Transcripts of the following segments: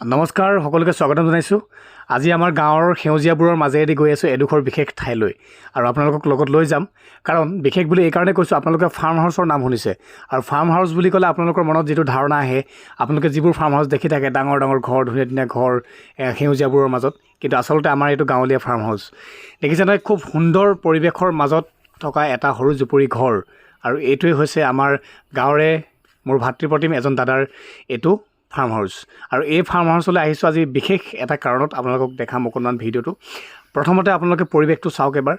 নমস্কাৰ সকলোকে স্বাগতম জনাইছোঁ। আজি আমাৰ গাঁৱৰ সেউজীয়াবোৰৰ মাজেদি গৈ আছোঁ এডোখৰ বিশেষ ঠাইলৈ আৰু আপোনালোকক লগত লৈ যাম। কাৰণ বিশেষ বুলি এইকাৰণে কৈছোঁ আপোনালোকে ফাৰ্ম হাউচৰ নাম শুনিছে। আৰু ফাৰ্ম হাউচ বুলি ক'লে আপোনালোকৰ মনত যিটো ধাৰণা আহে আপোনালোকে যিবোৰ ফাৰ্ম হাউচ দেখি থাকে ডাঙৰ ডাঙৰ ঘৰ ধুনীয়া ধুনীয়া ঘৰ সেউজীয়াবোৰৰ মাজত কিন্তু আচলতে আমাৰ এইটো গাঁৱলীয়া ফাৰ্ম হাউচ দেখিছে নহয় খুব সুন্দৰ পৰিৱেশৰ মাজত থকা এটা সৰু জুপুৰি ঘৰ। আৰু এইটোৱে হৈছে আমাৰ গাঁৱৰে মোৰ ভাতৃপ্ৰতিম এজন দাদাৰ এইটো ফাৰ্ম হাউচ আৰু এই ফাৰ্ম হাউচলৈ আহিছোঁ আজি বিশেষ এটা কাৰণত আপোনালোকক দেখাম অকণমান ভিডিঅ'টো। প্ৰথমতে আপোনালোকে পৰিৱেশটো চাওক এবাৰ।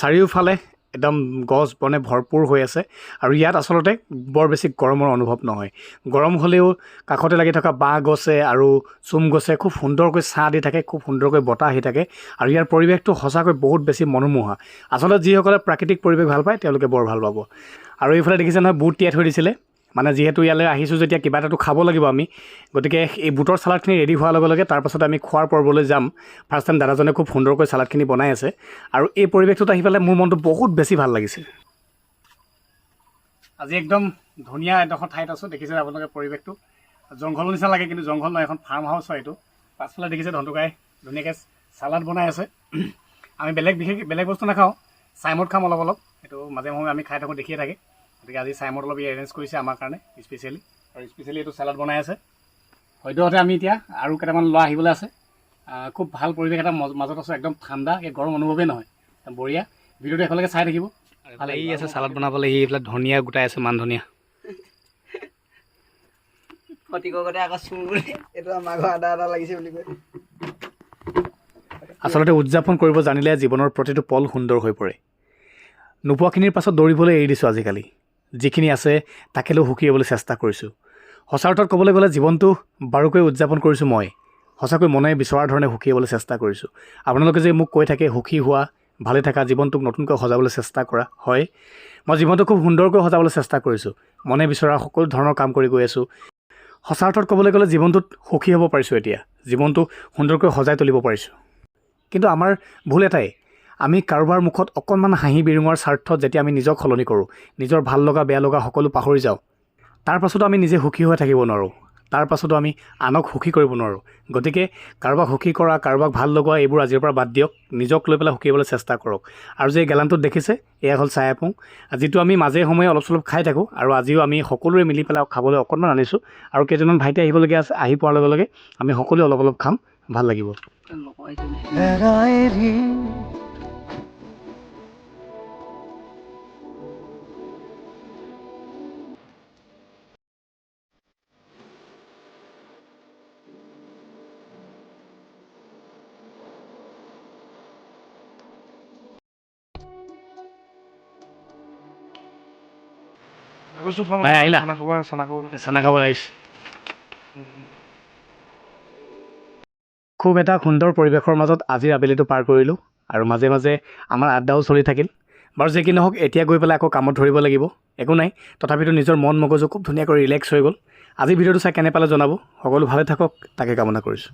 চাৰিওফালে একদম গছ বনে ভৰপূৰ হৈ আছে আৰু ইয়াত আচলতে বৰ বেছি গৰমৰ অনুভৱ নহয়। গৰম হ'লেও কাষতে লাগি থকা বাঁহ গছে আৰু চুম গছে খুব সুন্দৰকৈ ছাঁ দি থাকে খুব সুন্দৰকৈ বতাহ আহি থাকে আৰু ইয়াৰ পৰিৱেশটো সঁচাকৈ বহুত বেছি মনোমোহা। আচলতে যিসকলে প্ৰাকৃতিক পৰিৱেশ ভাল পায় তেওঁলোকে বৰ ভাল পাব। আৰু এইফালে দেখিছে নহয় বুট তিয়াই থৈ দিছিলে। মানে যিহেতু ইয়ালৈ আহিছোঁ যেতিয়া, কিবা এটাতো খাব লাগিব আমি। গতিকে এই বুটৰ চালাডখিনি ৰেডি হোৱাৰ লগে লগে তাৰপাছত আমি খোৱাৰ পৰ্বলৈ যাম। ফাৰ্ষ্ট টাইম দাদাজনে খুব সুন্দৰকৈ চালাডখিনি বনাই আছে। আৰু এই পৰিৱেশটোত আহি পেলাই মোৰ মনটো বহুত বেছি ভালো লাগিছে। আজি একদম ধুনীয়া এডোখৰ ঠাইত আছোঁ। দেখিছে আপোনালোকে পৰিৱেশটো। জংঘলৰ নিচিনা লাগে, কিন্তু জংঘল নহয়, এখন ফাৰ্ম হাউচ হয় এইটো। পাছফালে দেখিছে ধন্দুকাই ধুনীয়াকৈ চালাড বনাই আছে। আমি বেলেগ বিশেষ, বেলেগ বস্তু নাখাওঁ। চাইমদ খাম অলপ অলপ। সেইটো মাজে সময়ে আমি খাই থাকোঁ, দেখিয়ে থাকে। গতিকে আজি চাইমদ অলপ এৰেঞ্জ কৰিছে আমাৰ কাৰণে স্পেচিয়েলি আৰু স্পেচিয়েলি এইটো চালাড বনাই আছে। সদ্যহতে আমি এতিয়া আৰু কেইটামান ল'ৰা আহিবলৈ আছে। খুব ভাল পৰিৱেশ এটা মজ- মাজত আছোঁ একদম ঠাণ্ডা এই গৰম অনুভৱেই নহয়। একদম বঢ়িয়া। ভিডিঅ'টো একেলগে চাই থাকিব। ভাল ই আছে চালাড বনাবলৈ সি এইবিলাক ধনিয়া গোটাই আছে মান ধনিয়া। ফটিকতে আকৌ চুৰ বুলি এইটো আমাৰ ঘৰ আদা আদা লাগিছে বুলি কয়। আচলতে উদযাপন কৰিব জানিলে জীৱনৰ প্ৰতিটো পল সুন্দৰ হৈ পৰে। নোপোৱাখিনিৰ পাছত দৌৰিবলৈ এৰি দিছোঁ আজিকালি। যিখিনি আছে তাকেলৈ সুখী হ'বলৈ চেষ্টা কৰিছোঁ। সঁচা অৰ্থত ক'বলৈ গ'লে জীৱনটো বাৰুকৈ উদযাপন কৰিছোঁ মই। সঁচাকৈ মনে বিচৰাৰ ধৰণে সুখী হ'বলৈ চেষ্টা কৰিছোঁ। আপোনালোকে যে মোক কৈ থাকে সুখী হোৱা ভালে থকা জীৱনটোক নতুনকৈ সজাবলৈ চেষ্টা কৰা হয়? মই জীৱনটো খুব সুন্দৰকৈ সজাবলৈ চেষ্টা কৰিছোঁ। মনে বিচৰা সকলো ধৰণৰ কাম কৰি গৈ আছোঁ। সঁচা অৰ্থত ক'বলৈ গ'লে জীৱনটোত সুখী হ'ব পাৰিছোঁ এতিয়া। জীৱনটো সুন্দৰকৈ সজাই তুলিব পাৰিছোঁ। কিন্তু আমাৰ ভুল এটাই। আমি কাৰোবাৰ মুখত অকণমান হাঁহি বিৰিঙৰ স্বাৰ্থত যেতিয়া আমি নিজক সলনি কৰোঁ নিজৰ ভাল লগা বেয়া লগা সকলো পাহৰি যাওঁ তাৰ পাছতো আমি নিজে সুখী হৈ থাকিব নোৱাৰোঁ তাৰ পাছতো আমি আনক সুখী কৰিব নোৱাৰোঁ। গতিকে কাৰোবাক সুখী কৰা কাৰোবাক ভাল লগোৱা এইবোৰ আজিৰ পৰা বাদ দিয়ক নিজক লৈ পেলাই সুখী হ'বলৈ চেষ্টা কৰক। আৰু যে এই গেলানটোত দেখিছে এয়া হ'ল চাই আপোং। যিটো আমি মাজে সময়ে অলপ চলপ খাই থাকোঁ আৰু আজিও আমি সকলোৱে মিলি পেলাই খাবলৈ অকণমান আনিছোঁ আৰু কেইজনমান ভাইটি আহিবলগীয়া আছে আহি পোৱাৰ লগে লগে আমি সকলোৱে অলপ অলপ খাম ভাল লাগিব। ভাই আহিলা? চানা খাব লাগিছে। খুব এটা সুন্দৰ পৰিৱেশৰ মাজত আজিৰ আবেলিটো পাৰ কৰিলোঁ আৰু মাজে মাজে আমাৰ আড্ডাও চলি থাকিল। বাৰু যি কি নহওক এতিয়া গৈ পেলাই আকৌ কামত ধৰিব লাগিব। একো নাই তথাপিতো নিজৰ মন মগজু খুব ধুনীয়াকৈ ৰিলেক্স হৈ গ'ল। আজি ভিডিঅ'টো চাই কেনে পালে জনাব? সকলো ভালে থাকক তাকে কামনা কৰিছোঁ।